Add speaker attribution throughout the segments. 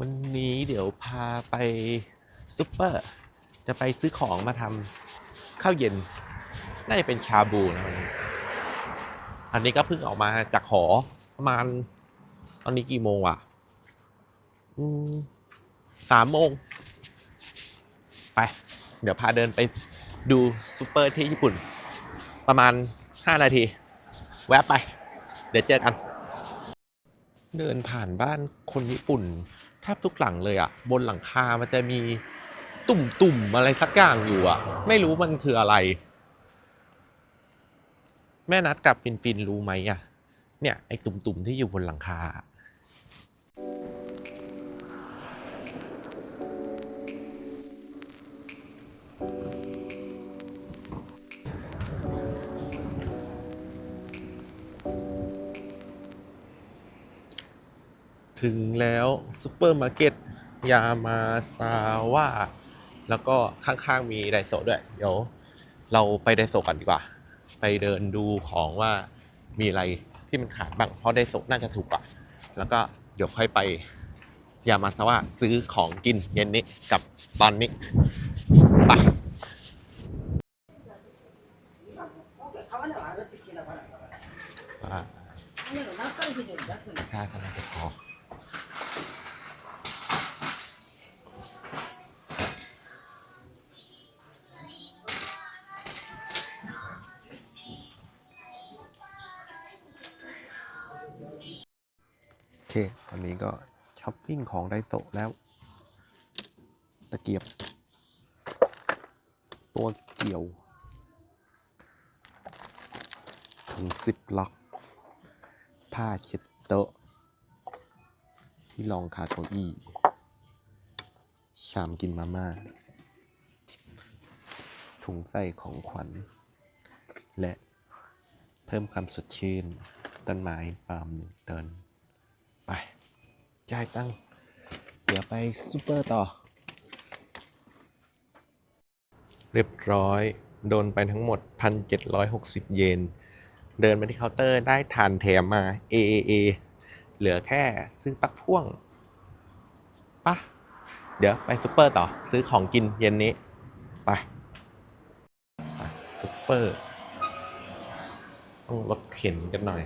Speaker 1: วันนี้เดี๋ยวพาไปซุปเปอร์ จะไปซื้อของมาทำข้าวเย็น น่าจะเป็นชาบูนะวันนี้ อันนี้ก็เพิ่งออกมาจากหอประมาณ ตอนนี้กี่โมงวะสามโมง ไป เดี๋ยวพาเดินไปดูซูเปอร์ที่ญี่ปุ่น ประมาณ 5 นาที แวะไป เดี๋ยวเจอกัน เดินผ่านบ้านคนญี่ปุ่น แทบทุกหลังเลยอะ่ะ บนหลังคา มันจะมีตุ่มๆอะไรสักอย่างอยู่อะ่ะ ไม่รู้มันคืออะไร แม่นัดกับฟินฟินรู้ไหมอะ่ะ เนี่ยไอ้ตุ่มๆที่อยู่บนหลังคา ถึงแล้วซูเปอร์มาร์เก็ตยามาซาว่าแล้วก็ข้างๆมีไดโซะด้วย เดี๋ยวเราไปไดโซะกันดีกว่า ไปเดินดูของว่ามีอะไรที่มันขาดบ้างเพราะไดโซะน่าจะถูกกว่า แล้วก็เดี๋ยวค่อยไปยามาซาว่าซื้อของกินเย็นนี้กับตอนนี้ไปอ่าถ้าก็น่าจะพอ เค ตอนนี้ก็ช้อปปิ้งของไดโตะแล้ว ตะเกียบ ตัวเกี่ยวถุงซิปล็อก ผ้าเช็ดโต๊ะ ที่รองคาเก้าอี้ ชามกินมาม่า ถุงใส่ของขวัญ และเพิ่มความสดชื่น ต้นไม้ปาล์มหนึ่งต้นไป จ่ายตังค์เดี๋ยวไปซูเปอร์ต่อ เรียบร้อย โดนไปทั้งหมด 1,760 เยน เดินมาที่เคาน์เตอร์ได้ทานแถมมา AAA เหลือแค่ซื้อปลั๊กพ่วงปะเดี๋ยวไปซูเปอร์ต่อ ซื้อของกินเย็นนี้ ไปไปซูเปอร์ ต้องรถเข็นกันหน่อย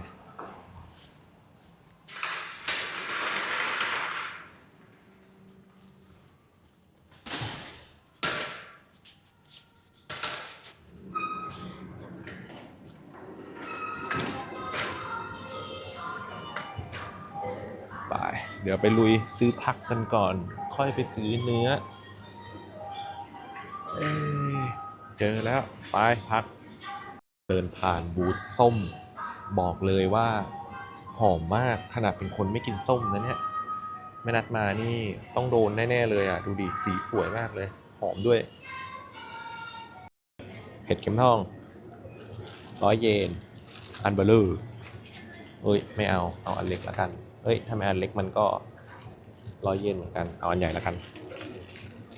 Speaker 1: ไป เดี๋ยวไปลุยซื้อผักกันก่อน ค่อยไปซื้อเนื้อ เอเจอแล้ว ไปพัก เดินผ่านบูธส้ม บอกเลยว่าหอมมากขนาดเป็นคนไม่กินส้มนะเนี่ยไม่นัดมานี่ต้องโดนแน่ ๆ เลยอะ ดูดิสีสวยมากเลย หอมด้วย เห็ดเข็มทองร้อยเยน อันเบลลูเอ้ย ไม่เอา เอาอันเล็กละกัน เอ้ย ถ้าไม่อันเล็กมันก็ร้อยเยนเหมือนกัน เอาอันใหญ่ละกัน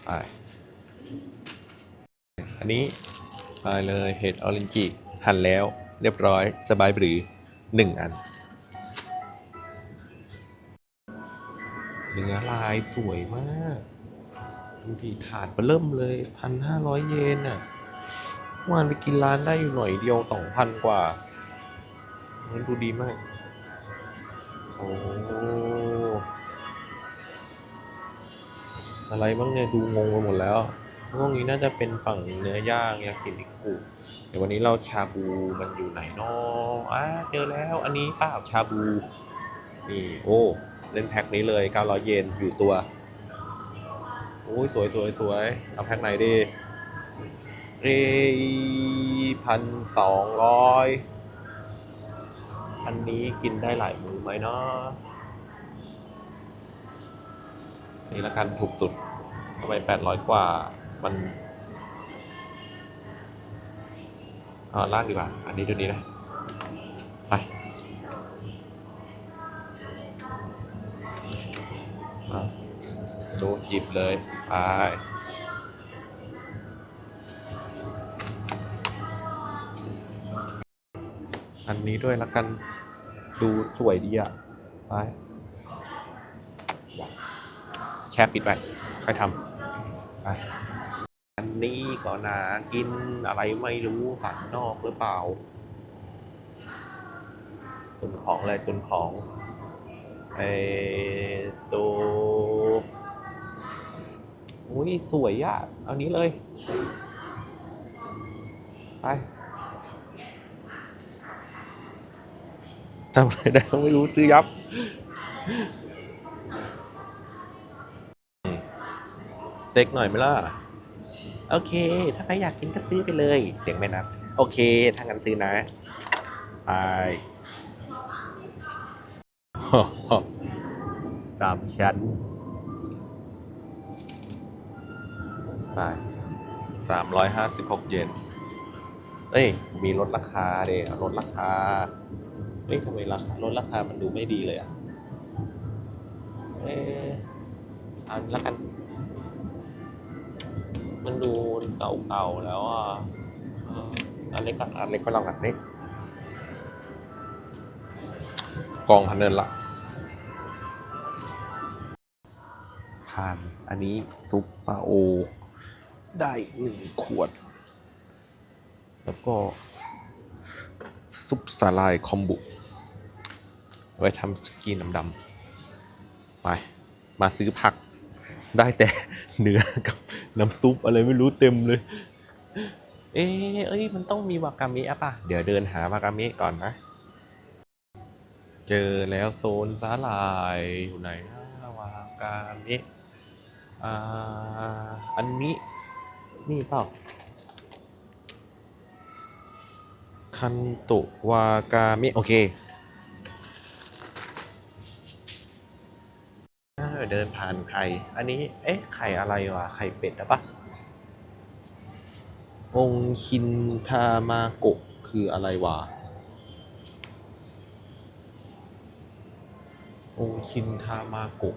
Speaker 1: ไปอันนี้ไปเลยเห็ดออรินจิหั่นแล้วเรียบร้อยสบายบรือหนึ่งอัน เนื้อลายสวยมาก ดูดีถาดเบอเริ่มเลยพันห้าร้อยเยนอะวานไปกินร้านได้อยู่หน่อยเดียวสองพันกว่า มันดูดีมาก โอ้อะไรบ้างเนี่ยดูงงไปหมดแล้วพวกนี้น่าจะเป็นฝั่งเนื้อย่างยากินิกุเดี๋ยววันนี้เราชาบูมันอยู่ไหนเนาะอ่าเจอแล้วอันนี้เปล่าชาบู นี่โอ้เล่นแพ็คนี้เลย900เยนอยู่ตัว โอ้ยสวยสวยสวยเอาแพ็คไหนดีเอพันสองร้อย อันนี้กินได้หลายมือไหมเนาะนี่ละกันถูกสุดทำไมแปดร้อยกว่ามันเอาล่างดีกว่า อันนี้ดูนี้นะ ไปเอาดูหยิบเลย ไป อันนี้ด้วยละกันดูสวยดีอะไปแช่ฟิตไว้ค่อยทำไปอันนี้ก็นากินอะไรไม่รู้ฝันนอกหรือเปล่าตุนของอะไรตุนของไอตัวอุ้ยสวยอะเอานี้เลย ไป ทำอะไรได้ก็ไม่รู้ซื้อยับสเต็กหน่อยไหมล่ะ โอเค ถ้าใครอยากกินก็ซื้อไปเลยเสียงไม่นับ โอเคถ้างั้นซื้อนะไปสามชั้นไปสามร้อยห้าสิบหกเยน เอ้ย มีลดราคาเด็ลดราคา เฮ้ยทำไมราคาลดราคามันดูไม่ดีเลยอะเอ๊ะเอาอันนี้แล้วกัน มันดูเก่าๆแล้วอะเอออันเล็กก่อนอันเล็กไปลองกันนี่กองพันเนินละผ่านอันนี้ซุปปลาโอ ได้หนึ่งขวด แล้วก็ซุปสาลายคอมบุ ไว้ทำสกีน้ำดำไปมาซื้อผักได้แต่เนื้อกับน้ำซุปอะไรไม่รู้เต็มเลย เอ๊ะเอ้ย มันต้องมีวากามิอะป่ะ เดี๋ยวเดินหาวากามิก่อนนะ เจอแล้วโซนสาลายอยู่ไหนนะวากามิอ่าอันนี้ นี่เปล่าคันโตะวากามิ โอเค เดินผ่านไข่ อันนี้ เอ๊ะ ไข่อะไรวะ ไข่เป็ดนะปะองคินทามาโกะคืออะไรวะ องคินทามาโกะ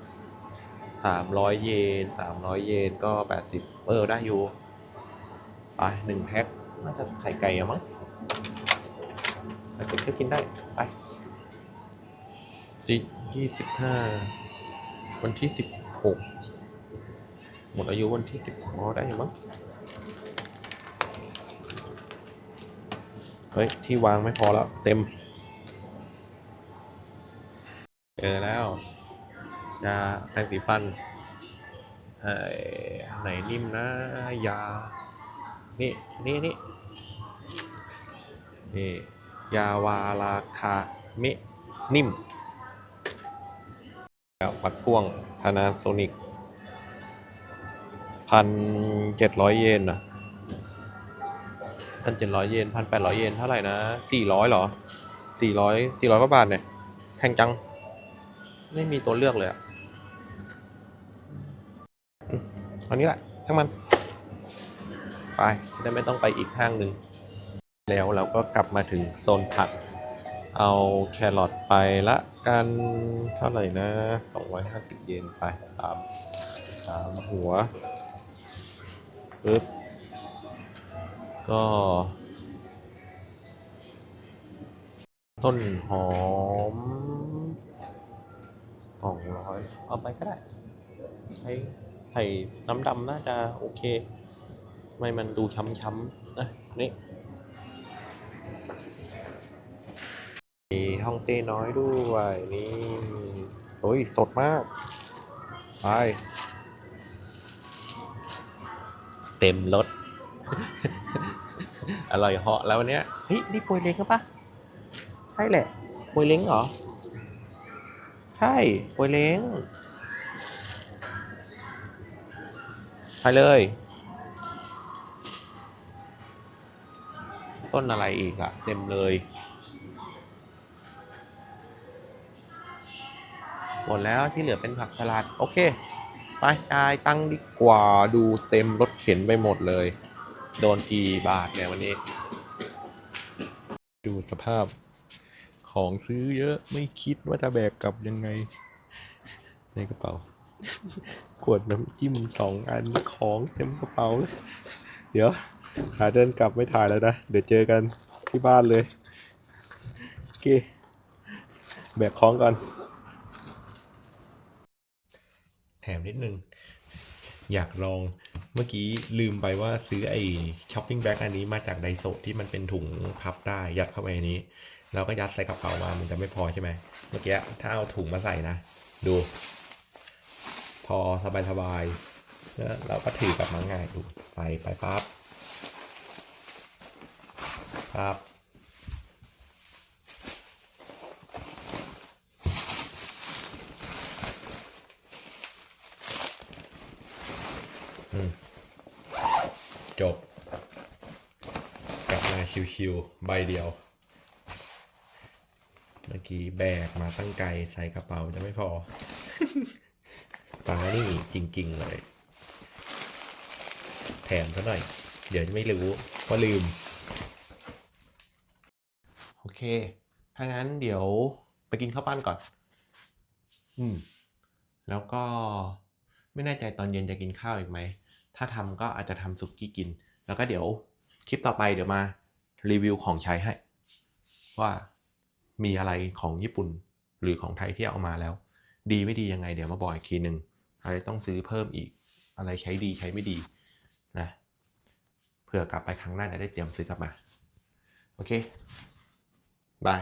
Speaker 1: สามร้อยเยนสามร้อยเยนก็แปดสิบเออ ได้อยู่ ไปหนึ่งแพ็คน่าจะไข่ไก่อะมั้งไข่เป็ดก็กินได้ ไปสิยี่สิบห้า วันที่สิบหกหมดอายุวันที่สิบหกได้ยู่มั้งเฮ้ย ที่วางไม่พอแล้ว เต็ม เจอแล้วยาแปรงสีฟันเอ้ไหนนิ่มนะ ยา นี่ นี่นี่นี่ ยาวาราคาเมนิ่ม วัดพ่วงพานาโซนิกพันเจ็ดร้อยเยนนะพันเจ็ดร้อยเยนพันแปดร้อยเยนเท่าไหร่นะสี่ร้อยเหรอสี่ร้อยสี่ร้อยกว่าบาทเนี่ยแพงจัง ไม่มีตัวเลือกเลยอะอืมเอานี้แหละทั้งมัน ไปจะได้ไม่ต้องไปอีกห้างหนึ่ง แล้วเราก็กลับมาถึงโซนผัก เอาแครอทไปละ กันเท่าไหร่นะ250เยนไปสามสามหัวปึ๊บก็ต้นหอมสองร้อยเอาไปก็ได้ใช้ไข่น้ำดำน่าจะโอเค ไม่มันดูช้ำๆนะนี่ มีห้องเต้น้อยด้วยนี่โอ้ยสดมากไปเต็มรถ อร่อยเหาะแล้ววันเนี้ยเฮ้ยนี่ปวยเล้งหรือปะใช่แหละปวยเล้งเหรอ ใช่ปวยเล้งไปเลย ต้นอะไรอีกอะเต็มเลย หมดแล้วที่เหลือเป็นผักสลัดโอเค ไปจ่ายตังดีกว่าดูเต็มรถเข็นไปหมดเลย โดนกี่บาทเนี่ยวันนี้ ดูสภาพของซื้อเยอะไม่คิดว่าจะแบกกลับยังไง ในกระเป๋า ขวดน้ำจิ้มสองอันของเต็มกระเป๋าเลยเดี๋ยวขาเดินกลับไม่ถ่ายแล้วนะ เดี๋ยวเจอกันที่บ้านเลย โอเค แบกของก่อน แถม นิดนึง อยากลองเมื่อกี้ลืมไปว่าซื้อไอ้ช้อปปิ้งแบ็กอันนี้มาจากไดโซที่มันเป็นถุงพับได้ยัดเข้าไปในนี้แล้วก็ยัดใส่กระเป๋ามามันจะไม่พอใช่ไหมเมื่อกี้ถ้าเอาถุงมาใส่นะ ดู พอสบายสบายๆแล้วเราก็ถือกลับมาง่ายดูไปไปปั๊บปั๊บ จบ กลับมาชิวๆใบเดียว เมื่อกี้แบกมาตั้งไกลใส่กระเป๋าจะไม่พอปลานี่จริง ๆ เลย แถมซะหน่อย เดี๋ยวจะไม่รู้ว่าลืม โอเค ถ้างั้นเดี๋ยวไปกินข้าวปั้นก่อน อืม แล้วก็ไม่แน่ใจตอนเย็นจะกินข้าวอีกไหม ถ้าทำก็อาจจะทำสุกี้กิน แล้วก็เดี๋ยวคลิปต่อไปเดี๋ยวมารีวิวของใช้ให้ ว่ามีอะไรของญี่ปุ่นหรือของไทยที่เอามาแล้ว ดีไม่ดียังไงเดี๋ยวมาบอกอีกทีหนึ่งอะไรต้องซื้อเพิ่มอีก อะไรใช้ดีใช้ไม่ดีนะเผื่อกลับไปครั้งหน้าจะได้เตรียมซื้อกลับมา โอเคบาย